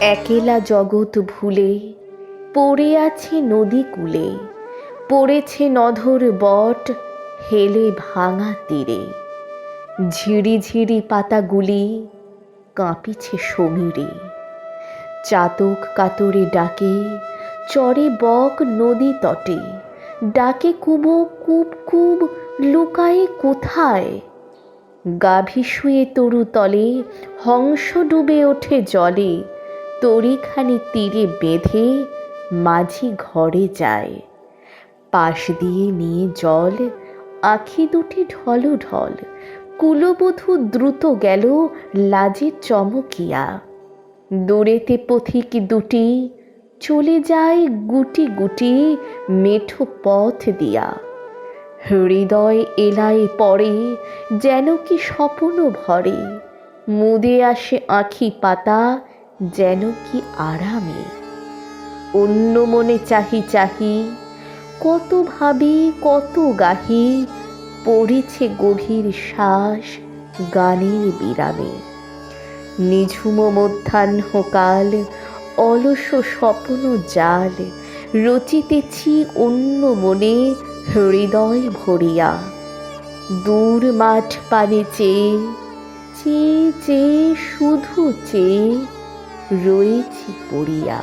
একেলা জগৎ ভুলে, পড়ে আছে নদী কূলে, পড়েছে নধর বট হেলে ভাঙা তীরে। ঝিরি ঝিরি পাতাগুলি কাঁপিছে সমীরে। চাতক কাতরে ডাকে, চরে বক নদী তটে। ডাকে কুবো কুব কুব লুকায়ে কোথায়? গাভী শুয়ে তরু তলে, হংস ডুবে ওঠে জলে। তরিখানি তীরে বেঁধে মাঝি ঘরে যায়। পাশ দিয়ে নিয়ে জল, আখি দুটি ঢল ঢল কুলবধূ দ্রুত গেল লাজে চমকিয়া। দূরেতে পথিক দুটি চলে যায় গুটি গুটি মেঠো পথ দিয়া। হৃদয় এলায় পড়ে যেন কি স্বপ্ন ভরে। মুদে আসে আখি পাতা যেন কি আরামে। অন্য মনে চাহি চাহি, কত ভাবি, কত গাহি, পড়েছে গভীর শ্বাস গানের বিরামে। নিঝুম মধ্যাহ্নকাল অলস স্বপ্ন জাল, রচিতেছি অন্য মনে হৃদয় ভরিয়া। দূর মাঠ পানে চেয়ে চেয়ে চেয়ে, শুধু চেয়ে 如意吉布利亚